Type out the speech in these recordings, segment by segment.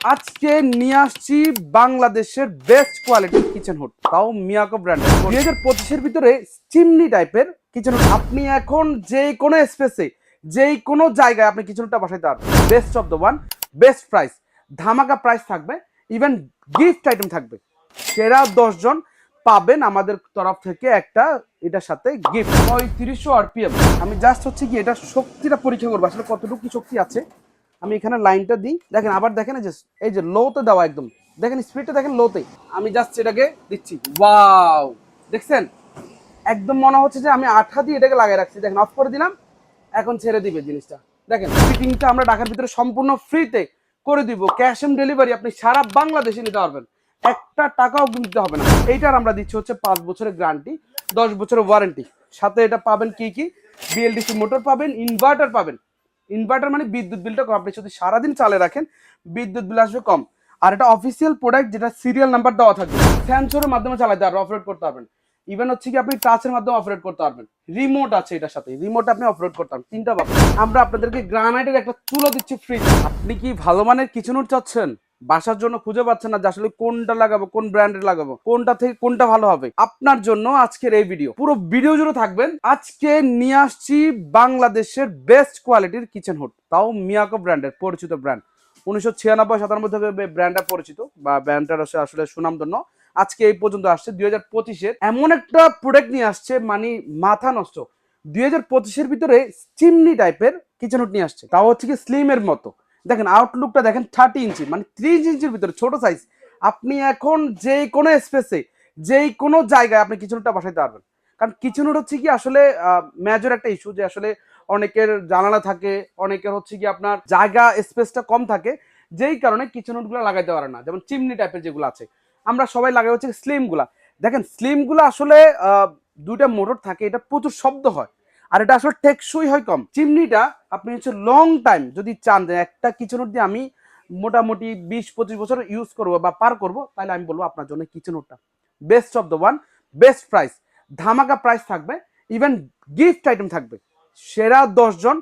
আজকে নিয়ে আসছি বাংলাদেশের বেস্ট কোয়ালিটির কিচেন হুড তাও মিয়াকো ব্র্যান্ডের দুই হাজার পঁচিশের ভিতরে চিমনি টাইপের কিচেন হুড আপনি এখন যে কোনো স্পেসে যেই কোনো জায়গায় আপনি কিচেন হুডটা বসাইতে পারবেন। Best of the one best price ধামাকা প্রাইস থাকবে ইভেন গিফট আইটেম থাকবে। সেরা দশজন পাবেন আমাদের তরফ থেকে একটা এটার সাথে গিফট পঁয়ত্রিশশো আরপিএম আমি জাস্ট হচ্ছে কি, এটা শক্তিটা পরীক্ষা করব। আসলে কতটুকু কি শক্তি আছে? আমি এখানে লাইনটা দিই। দেখেন, আবার দেখেন যে, এই যে লোতে দেওয়া একদম। দেখেন স্পিডটা দেখেন লোতে আমি জাস্ট এটাকে দিচ্ছি। ওয়াও দেখছেন? একদম মনে হচ্ছে যে আমি আঠা দিয়ে এটাকে লাগিয়ে রাখছি। দেখেন অফ করে দিলাম। এখন ছেড়ে দিবে জিনিসটা। দেখেন ফিটিংটা আমরা ঢাকার ভিতরে সম্পূর্ণ ফ্রিতে করে দিব। ক্যাশ অন ডেলিভারি আপনি সারা বাংলাদেশে নিতে পারবেন। একটা টাকাও দিতে হবে না। এইটার আমরা দিচ্ছি হচ্ছে পাঁচ বছরের গ্যারান্টি দশ বছরের ওয়ারেন্টি সাথে এটা পাবেন কি কি? বিএলডিসি মোটর পাবেন ইনভার্টার পাবেন। ইনভার্টার মানে বিদ্যুৎ বিলটা কম। আপনি যদি সারাদিন চালে রাখেন, বিদ্যুৎ বিল আসবে কম। আর এটা অফিসিয়াল প্রোডাক্ট যেটা সিরিয়াল নাম্বার দেওয়া থাকবে। সেন্সরের মাধ্যমে চালাতে পারবেন অপারেট করতে পারবেন। ইভেন হচ্ছে কি আপনি টাচের মাধ্যমে অপারেট করতে পারবেন। রিমোট আছে এটার সাথে। রিমোট আপনি অপারেট করতে পারবেন। তিনটা পাবেন আমরা আপনাদেরকে গ্রানাইটের একটা তুলো দিচ্ছি ফ্রি আপনি কি ভালো মানের কিচেনুট চাচ্ছেন? বাসার জন্য খুঁজে পাচ্ছেন না যে আসলে কোনটা লাগাবো, কোন ব্র্যান্ডের লাগাবো, কোনটা থেকে কোনটা ভালো হবে। আপনার জন্য আজকের এই ভিডিও পুরো ভিডিও জুড়ে থাকবেন। আজকে নিয়ে আসছি বাংলাদেশের বেস্ট কোয়ালিটির কিচেন হুড তাও মিয়াকো ব্র্যান্ডের পরিচিত ব্র্যান্ড উনিশশো ছিয়ানব্বই সাতানব্বই থেকে ব্র্যান্ডটা পরিচিত বা ব্র্যান্ডটার আসলে সুনামধন্য। আজকে এই পর্যন্ত আসছে। দুই হাজার পঁচিশের এমন একটা প্রোডাক্ট নিয়ে আসছে মানে মাথা নষ্ট। দুই হাজার পঁচিশের ভিতরে চিমনি টাইপের কিচেন হুড নিয়ে আসছে। তাও হচ্ছে কি স্লিমের মতো। দেখেন আউটলুকটা দেখেন থার্টি ইঞ্চি মানে থ্রি ইঞ্চির ভিতরে ছোট সাইজ আপনি এখন যে কোনো স্পেসে যেই কোনো জায়গায় আপনি কিচেনটা বসাইতে পারবেন। কারণ কিচেনহুড হচ্ছে কি, আসলে মেজর একটা ইস্যু যে আসলে অনেকের জানালা থাকে, অনেকের হচ্ছে কি আপনার জায়গা স্পেসটা কম থাকে, যেই কারণে কিচেনহুডগুলো লাগাইতে পারে না। যেমন চিমনি টাইপের যেগুলো আছে। আমরা সবাই লাগাই হচ্ছে স্লিমগুলা দেখেন স্লিমগুলো আসলে দুইটা মোটর থাকে, এটা প্রচুর শব্দ হয়। আর এটা আসলে টেকসই হয় কম। চিমনিটা আপনি হচ্ছে লং টাইম যদি চান যে একটা কিচেন দিয়ে আমি মোটামুটি বিশ পঁচিশ বছর ইউজ করব বা পার করব, তাহলে আমি বলব আপনার জন্য কিচেন ওটা best of the one best price ধামাকা প্রাইস থাকবে ইভেন গিফট আইটেম থাকবে। সেরা দশজন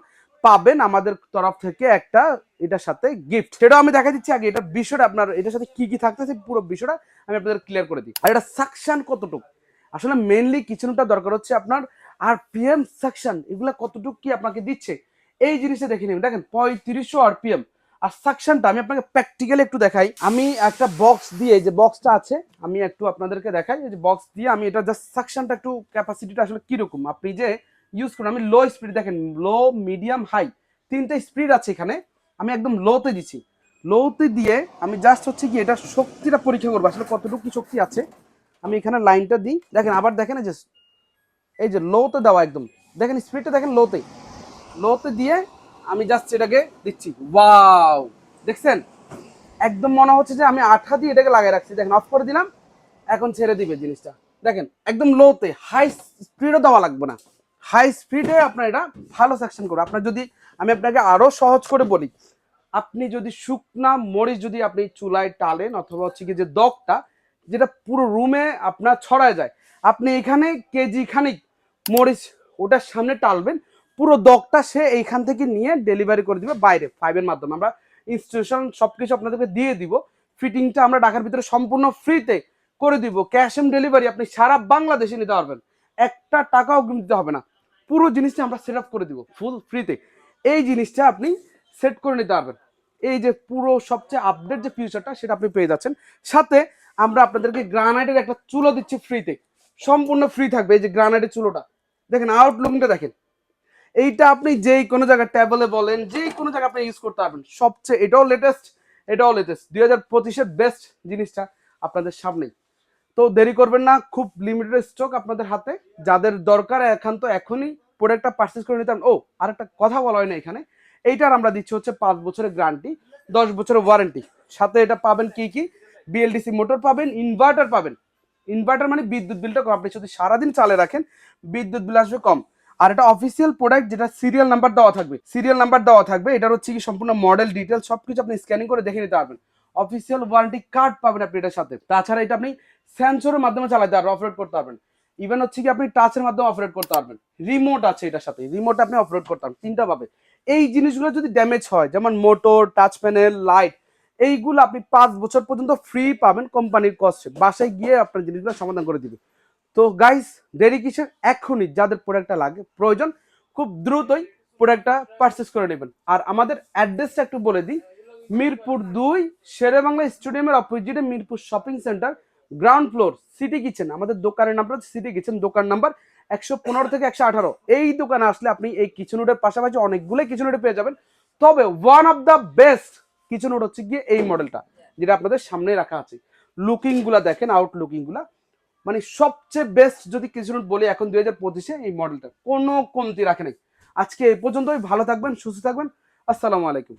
পাবেন আমাদের তরফ থেকে একটা এটার সাথে গিফট সেটা আমি দেখা দিচ্ছি আগে এটার বিষয়টা আপনার, এটার সাথে কি কি থাকতেছে পুরো বিষয়টা আমি আপনাদের ক্লিয়ার করে দিই। আর এটা সাকশান কতটুকু? আসলে মেনলি কিচেনটা দরকার হচ্ছে আপনার আর পিএম সেকশন এগুলা কতটুকু কি আপনাকে দিচ্ছে? এই জিনিসটা দেখে নেবেন দেখেন, পঁয়ত্রিশশো আর পিএম আর সাকশনটা আমি আপনাকে প্র্যাকটিক্যালি একটু দেখাই। আমি একটা বক্স দিয়ে, যে বক্সটা আছে, আমি একটু আপনাদেরকে দেখাই। যে বক্স দিয়ে আমি এটা জাস্ট সাকশনটা একটু ক্যাপাসিটিটা আসলে কীরকম? আপনি যে ইউজ করুন, আমি লো স্পিড দেখেন লো মিডিয়াম হাই তিনটে স্পিড আছে এখানে। আমি একদম লোতে দিচ্ছি লোতে দিয়ে আমি জাস্ট হচ্ছে কি, এটা শক্তিটা পরীক্ষা করব। আসলে কতটুকু শক্তি আছে? আমি এখানে লাইনটা দিই। দেখেন, আবার দেখেন যে এই যে লোতে দেওয়া একদম। দেখেন স্পিডটা দেখেন লোতে। লোতে দিয়ে আমি জাস্ট এটাকে দিচ্ছি। ওয়াও দেখছেন? একদম মনে হচ্ছে যে আমি আঠা দিয়ে এটাকে লাগিয়ে রাখছি। দেখেন অফ করে দিলাম। এখন ছেড়ে দিবে জিনিসটা। দেখেন, একদম লোতে হাই স্পিডও দেওয়া লাগবে না। হাই স্পিডে আপনার এটা ভালো সেকশন করবে। আপনার যদি, আমি আপনাকে আরও সহজ করে বলি, আপনি যদি শুকনা মরিচ যদি আপনি চুলায় টালেন অথবা হচ্ছে কি যে দগটা, যেটা পুরো রুমে আপনার ছড়ায় যায়, আপনি এখানে কেজি খানিক মরিচ ওটার সামনে টালবেন, পুরো দগটা সে এইখান থেকে নিয়ে ডেলিভারি করে দিবে বাইরে ফাইভের মাধ্যমে। আমরা ইনস্টিটিউশন সব কিছু আপনাদেরকে দিয়ে দিব ফিটিংটা আমরা ঢাকার ভিতরে সম্পূর্ণ ফ্রিতে করে দিব। ক্যাশ অন ডেলিভারি আপনি সারা বাংলাদেশে নিতে পারবেন। একটা টাকাও দিতে হবে না। পুরো জিনিসটা আমরা সেট আপ করে দিব ফুল ফ্রিতে এই জিনিসটা আপনি সেট করে নিতে পারবেন। এই যে পুরো সবচেয়ে আপডেট যে ফিউচারটা সেটা আপনি পেয়ে যাচ্ছেন। সাথে আমরা আপনাদেরকে গ্রানাইটের একটা চুলো দিচ্ছি ফ্রিতে সম্পূর্ণ ফ্রি থাকবে এই যে গ্রানাইটের চুলোটা। দেখেন আউটলুকিংটা দেখেন। এইটা আপনি যেই কোনো জায়গায় ট্যাবলে বলেন, যে কোনো জায়গায় আপনি ইউজ করতে পারবেন। সবচেয়ে এটাও লেটেস্ট এটাও লেটেস্ট দুই হাজার পঁচিশের বেস্ট জিনিসটা আপনাদের সামনেই। তো দেরি করবেন না, খুব লিমিটেড স্টক আপনাদের হাতে। যাদের দরকার, এখন তো এখনই প্রোডাক্টটা পারচেস করে নিতে ও আর একটা কথা বলা হয় না এখানে। এইটার আমরা দিচ্ছি হচ্ছে পাঁচ বছরের গ্যারান্টি দশ বছরের ওয়ারেন্টি সাথে এটা পাবেন কি কি? বিএলডিসি মোটর পাবেন ইনভার্টার পাবেন। ইনভার্টার মানে বিদ্যুৎ বিলটা কম। আপনি যদি সারাদিন চালে রাখেন, বিদ্যুৎ বিল আসবে কম। আর এটা অফিসিয়াল প্রোডাক্ট যেটা সিরিয়াল নাম্বার দেওয়া থাকবে। সিরিয়াল নাম্বার দেওয়া থাকবে। এটার হচ্ছে কি সম্পূর্ণ মডেল ডিটেল সবকিছু আপনি স্ক্যানিং করে দেখে নিতে পারবেন। অফিসিয়াল ওয়ারেন্টি কার্ড পাবেন আপনি এটার সাথে। তাছাড়া এটা আপনি সেন্সরের মাধ্যমে চালাতে পারবেন অপারেট করতে পারবেন। ইভেন হচ্ছে কি আপনি টাচের মাধ্যমে অপারেট করতে পারবেন। রিমোট আছে এটার সাথে। রিমোট আপনি অপারেট করতে পারবেন। তিনটা পাবে এই জিনিসগুলো যদি ড্যামেজ হয়, যেমন মোটর টাচ প্যানেল লাইট এইগুলো আপনি পাঁচ বছর পর্যন্ত ফ্রি পাবেন কোম্পানির কস্টে বাসায় গিয়ে আপনার জিনিসগুলো সমাধান করে দিবে। তো গাইস দেরি কিসের? এখনই যাদের প্রোডাক্টটা লাগে, প্রয়োজন, খুব দ্রুতই প্রোডাক্টটা পারচেস করে নেবেন। আর আমাদের অ্যাড্রেসটা একটু বলে দিই। মিরপুর দুই, শেরে বাংলা স্টেডিয়ামের অপোজিটে Mirpur shopping centre ground floor city kitchen আমাদের দোকানের নাম্বার সিটি কিচেন দোকান নাম্বার একশো পনেরো থেকে একশো আঠারো। এই দোকানে আসলে আপনি এই কিচেন উডের পাশাপাশি অনেকগুলোই কিচেন উডে পেয়ে যাবেন। তবে one of the best kitchen note হচ্ছে গিয়ে এই মডেলটা যেটা আপনাদের সামনে রাখা আছে। লুকিংগুলা দেখেন আউট লুকিংগুলা মানে সবচেয়ে বেস্ট যদি কিছু নোট বলি, এখন দুই হাজার পঁচিশে এই মডেলটা কোনো কমতি রাখে নাই। আজকে এই পর্যন্তই, ভালো থাকবেন, সুস্থ থাকবেন। আসসালামু আলাইকুম।